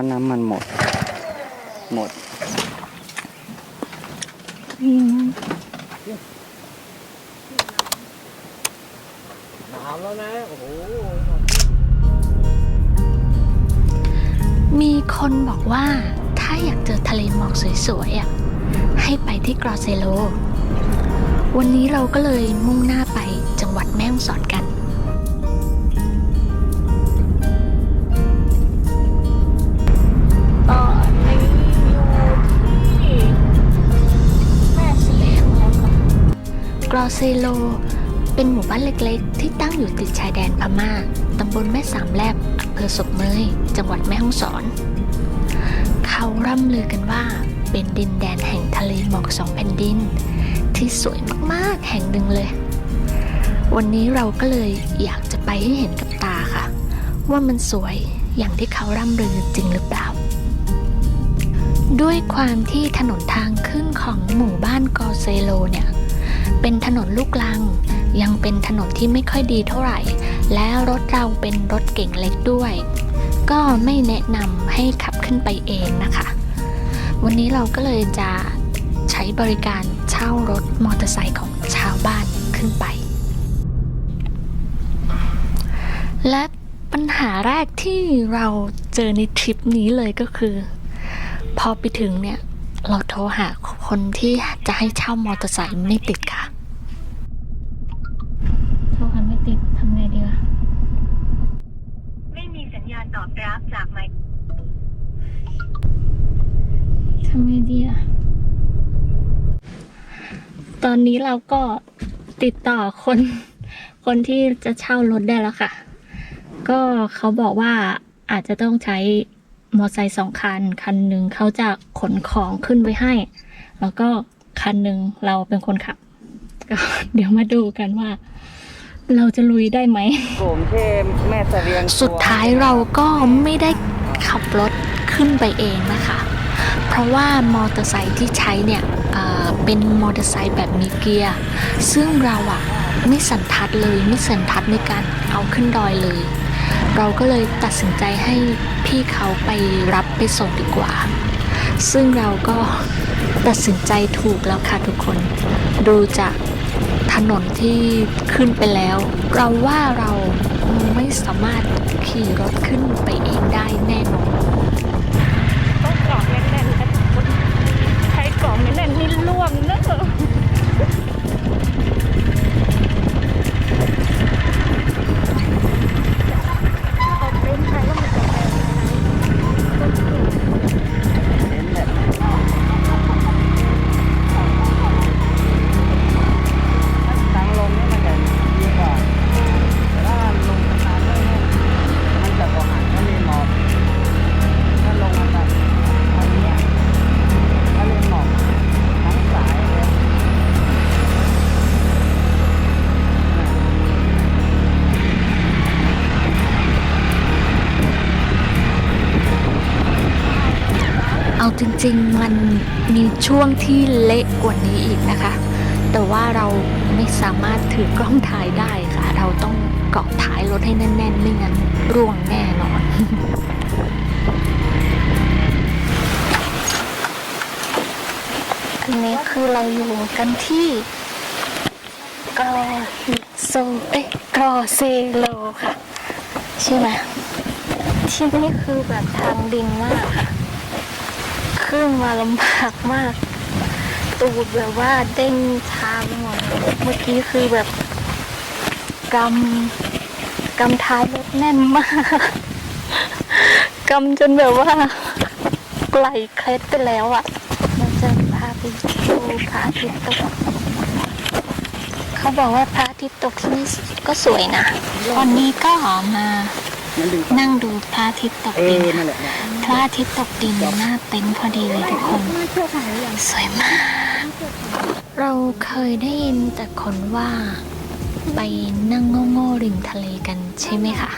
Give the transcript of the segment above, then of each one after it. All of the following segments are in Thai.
ว่าน้ำมันหมด หมดหนาวแล้วนะ โอ้โห มีคนบอกว่าถ้าอยากเจอทะเลหมอกสวยๆอะให้ไปที่กรอเซโล วันนี้เราก็เลยมุ่งหน้าไปจังหวัดแม่ฮ่องสอนกัน กรอเซโล เป็นหมู่บ้านเล็กๆ ที่ตั้งอยู่ติดชายแดนพม่า ตำบลแม่สามแลบอำเภอศพเมย จังหวัดแม่ฮ่องสอน เขาร่ำลือกันว่าเป็นดินแดนแห่งทะเลหมอกสองแผ่นดิน ที่สวยมากๆแห่งหนึ่งเลย วันนี้เราก็เลยอยากจะไปให้เห็นกับตาค่ะ ว่ามันสวยอย่างที่เขาร่ำลือจริงหรือเปล่าด้วยความที่ถนนทางขึ้นของหมู่บ้านกอเซโลเนี่ย เป็นถนนลูกลัง ยังเป็นถนนที่ไม่ค่อยดีเท่าไหร่ และรถเราเป็นรถเก่งเล็กด้วย ก็ไม่แนะนำให้ขับขึ้นไปเองนะคะ วันนี้เราก็เลยจะใช้บริการเช่ารถมอเตอร์ไซค์ของชาวบ้านขึ้นไป และปัญหาแรกที่เราเจอในทริปนี้เลยก็คือ พอไปถึงเนี่ย เราโทรหาคนที่จะให้เช่ามอเตอร์ไซค์ไม่ติดค่ะ โทรหาไม่ติดทำไงดีวะไม่มีสัญญาณตอบรับจากหมายทำไงดีอะตอนนี้เราก็ติดต่อคน คนที่จะเช่ารถได้แล้วค่ะ ก็เขาบอกว่าอาจจะต้องใช้ มอไซค์สองคัน คันหนึ่งเขาจะขนของขึ้นไว้ให้ แล้วก็คันหนึ่งเราเป็นคนขับ ก็เดี๋ยวมาดูกันว่า เราจะลุยได้ไหมผมเช่แม่เสลียงสุดท้ายเราก็ไม่ได้ขับรถขึ้นไปเองนะคะ เพราะว่ามอเตอร์ไซค์ที่ใช้เนี่ยเอ่อเป็นมอเตอร์ไซค์แบบมีเกียร์ ซึ่งเราอะไม่สันทัดเลย ไม่สันทัดในการเอาขึ้นดอยเลย เราก็เลยตัดสินใจให้พี่เขาไปรับไปส่งดีกว่า ซึ่งเราก็ตัดสินใจถูกแล้วค่ะทุกคน ดูจากถนนที่ขึ้นไปแล้ว เราว่าเราไม่สามารถขี่รถขึ้นไปเองได้แน่นอนต้องกรอกแน่นๆกันใช้กรอกแน่นๆนี่ล่วงนะเออ ริงๆ มันมีช่วงที่เละกว่านี้อีกนะคะ แต่ว่าเราไม่สามารถถือกล้องถ่ายได้ค่ะ เราต้องเกาะท้ายรถให้แน่นๆ ไม่งั้นร่วงแน่นอนอันนี้คือเราอยู่กันที่กรอโซเอกรอเซโลค่ะ ใช่ไหมที่นี่คือแบบทางดินมากค่ะ ขึ้นมาลำบากมาก ตูดแบบว่าเด้งชาไปหมดเมื่อกี้คือแบบกำกำท้ายรถแน่นมากกำจนแบบว่าไหลเคล็ดไปแล้วอะ่ะมันจะพาไปดูพระอาทิตย์ตก เขาบอกว่าพระอาทิตย์ตกที่นี่ก็สวยนะวันนี้ก็ออกมานั่งดูพระอาทิตย์ตกเอดินอค่ะนั่นแหละ ระอาทิตย์ตกดินหน้าเต็นท์พอดีเลยทุกคน สวยมาก เราเคยได้ยินแต่คนว่า ไปนั่งโง่ๆริมทะเลกันใช่ไหมคะ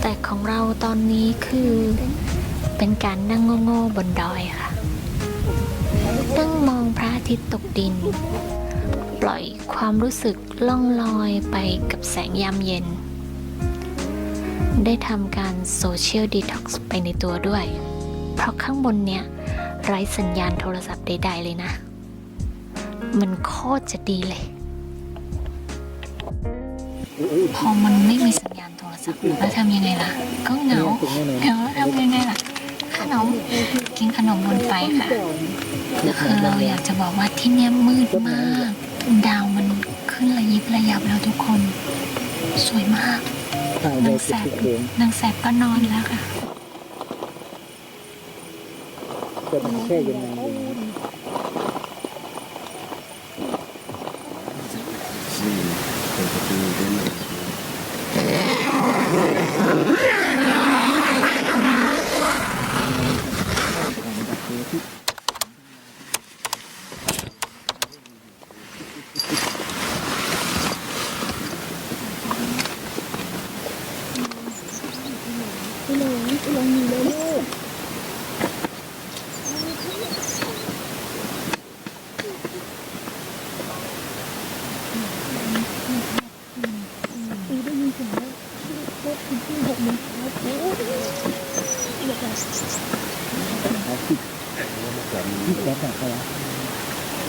แต่ของเราตอนนี้คือเป็นการนั่งโง่ๆบนดอยค่ะ นั่งมองพระอาทิตย์ตกดิน ปล่อยความรู้สึกล่องลอยไปกับแสงยามเย็น ได้ทำการโซเชียลดีท็อกซ์ไปในตัวด้วย เพราะข้างบนเนี่ย ไร้สัญญาณโทรศัพท์ใดๆเลยนะ มันโคตรจะดีเลย พอมันไม่มีสัญญาณโทรศัพท์แล้วทำยังไงล่ะ ก็เหงาเหงาแล้วทำยังไงล่ะ ขนม กินขนมบนไฟค่ะคือเราอยากจะบอกว่าที่เนี่ยมืดมาก ดาวมันขึ้นระยิบระยับแล้วทุกคน สวยมากนางแสบนางแสบก็นอนแล้วค่ะจะมันแค่ยังไงติด อ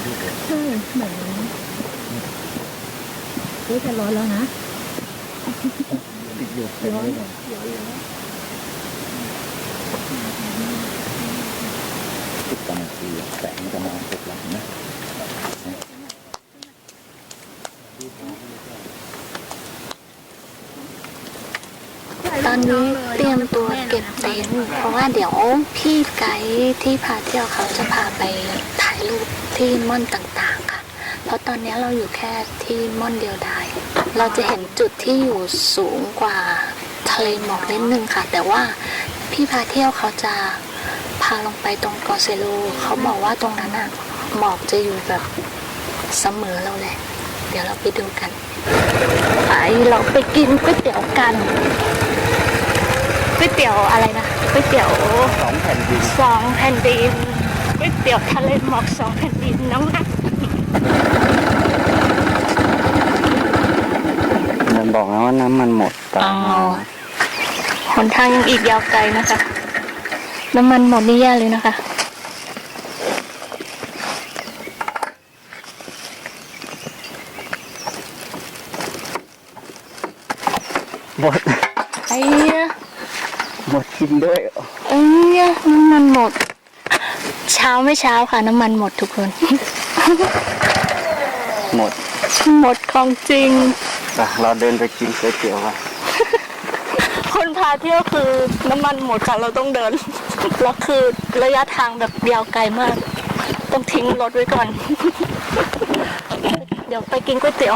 ยู่เต็มเลยนะติดกันทีแสงจะมองตกหลังนะ ตอนนี้เตรียมตัวเก็บเต็นท์เพราะว่าเดี๋ยวพี่ไกด์ที่พาเที่ยวเขาจะพาไปถ่ายรูปที่ม่อนต่างๆค่ะ เพราะตอนนี้เราอยู่แค่ที่ม่อนเดียวดาย เราจะเห็นจุดที่อยู่สูงกว่าทะเลหมอกนิดนึงค่ะ แต่ว่าพี่พาเที่ยวเขาจะพาลงไปตรงกาะเซโลเขาบอกว่าตรงนั้นอะหมอกจะอยู่แบบเสมอเราแหละ เดี๋ยวเราไปดูกันไปเราไปกินก๋วยเตี๋ยวกัน วยเตี๋ยวอะไรนะก๋วยเตี๋ยวสองแผ่นดินสองแผ่นดินก๋วยเตี๋ยวทะเลหมอกสองแผ่นดินน้องนะมันบอกนะว่าน้ำมันหมดแต่อ๋อหนทางยังอีกยาวไกลนะคะ น้ำมันหมดนี่แย่เลยนะคะ หมด ไอ้เนี้ย ห มดกินด้วยไอ้เนี้ยน้ำมันหมด เช้าไม่เช้าค่ะ น้ำมันหมดทุกคน หมด หมดของจริงไปเราเดินไปกินก๋วยเตี๋ยวกันคนพาเที่ยวคือน้ำมันหมดค่ะ เราต้องเดิน แล้วคือระยะทางแบบยาวไกลมาก ต้องทิ้งรถไว้ก่อน เดี๋ยวไปกินก๋วยเตี๋ยว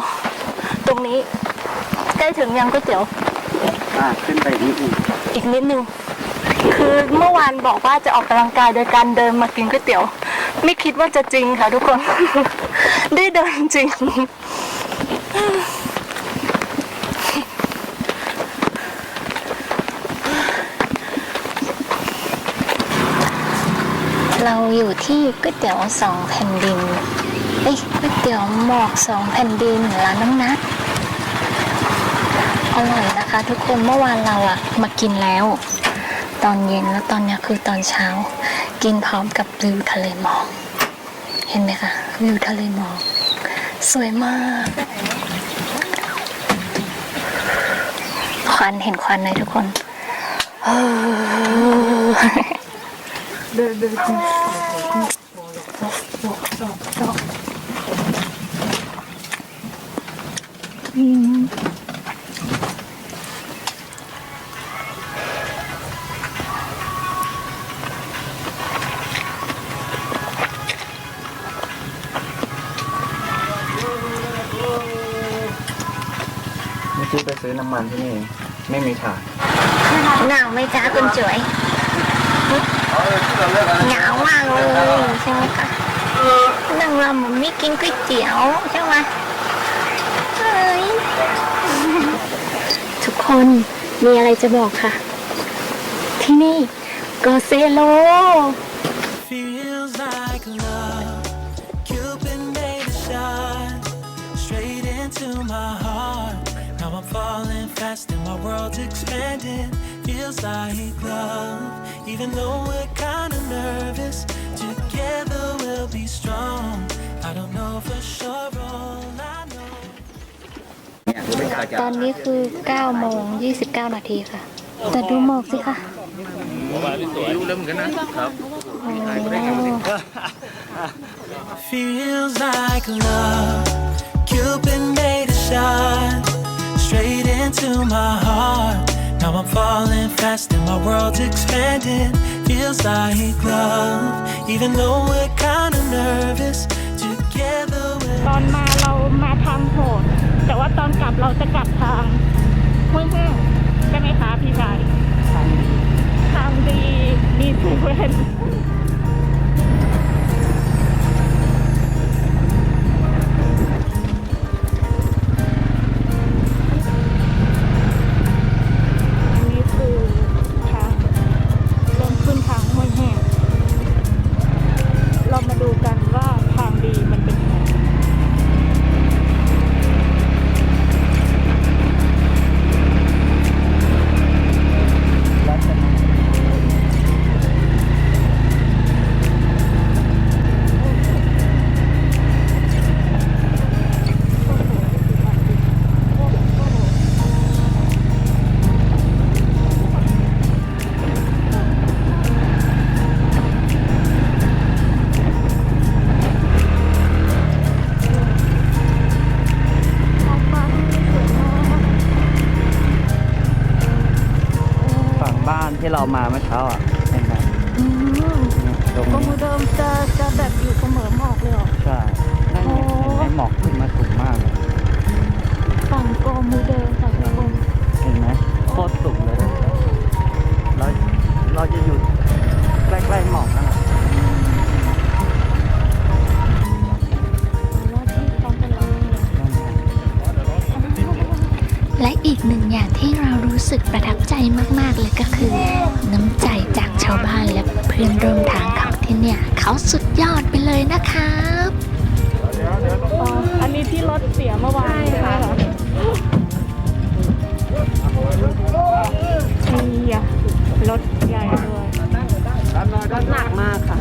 ตรงนี้ ใกล้ถึงยังก๋วยเตี๋ยว อ่าขึ้นไปนิดนึงอีกนิดนึงคือเมื่อวานบอกว่าจะออกกำลังกายโดยการเดินมากินก๋วยเตี๋ยว ไม่คิดว่าจะจริงค่ะทุกคน ได้เดินจริง เราอยู่ที่ก๋วยเตี๋ยวสองแผ่นดินเอ้ยก๋วยเตี๋ยวหมอกสองแผ่นดินร้านน้ำนัด อร่อยนะคะ ทุกคนเมื่อวานเราอะมากินแล้ว ตอนเย็นแล้วตอนนี้คือตอนเช้า กินพร้อมกับวิวทะเลหมอกเห็นไหมคะวิวทะเลหมอกสวยมากควันเห็นควันไหมทุกคนเอออืมเซื้อน้ำมันที่นี่ ไม่มีถ่านหนาวไหมจ๊ะคุณจุ๋ยหนาวมากเลยใช่ไหมคะนั่งรอเหมือนไม่กินก๋วยเตี๋ยวใช่ไหมเฮ้ยทุกคนมีอะไรจะบอกค่ะ ที่นี่โกเซโล falling fast and my world's expanding. Feels like love, even though we're kinda nervous. Together we'll be strong. I don't know for sure, all I know. ตอนนี้คือ9โมง29 นาทีค่ะ แต่ดูหมอกสิคะรู้แล้วเหมือนกันนะครับ Feels like love. Cupid made a shot Straight into my heart. Now I'm falling fast and my world's expanding. Feels like love, even though we're kinda nervous. Together ต we're อนมาเรามาทางโหด แต่ว่าตอนกลับเราจะกลับทางห้วยแห้งใช่ไหมคะพี่ชายทางดีมีเซเว่นอันานที่เรามาเมื่อเช้าอะเห็นไหมอืมตรงก็นี้มือเดิมจะจะแบบอยู่เสมอหมอกเลยเหรอใช่นั่นไงโอ้เห็นไหมหมอกขึ้นมาสูงมากเลยฝั่งโกมือเดิมค่ะทุกคนเห็นไหมโคตรสูงเลยเราเราจะอยู่ใกล้ๆหมอกนั่นแหละว่าที่เขาเป็นเราเนี่ยและอีกหนึ่งอย่างที่เรา รู้สึกประทับใจมากๆเลยก็คือ น้ำใจจากชาวบ้านและเพื่อนร่วมทางของที่เนี่ย เขาสุดยอดไปเลยนะครับอันนี้ที่รถเสียเมื่อวานใช่ไหมคะรถใหญ่ด้วยรถหนักมากค่ะ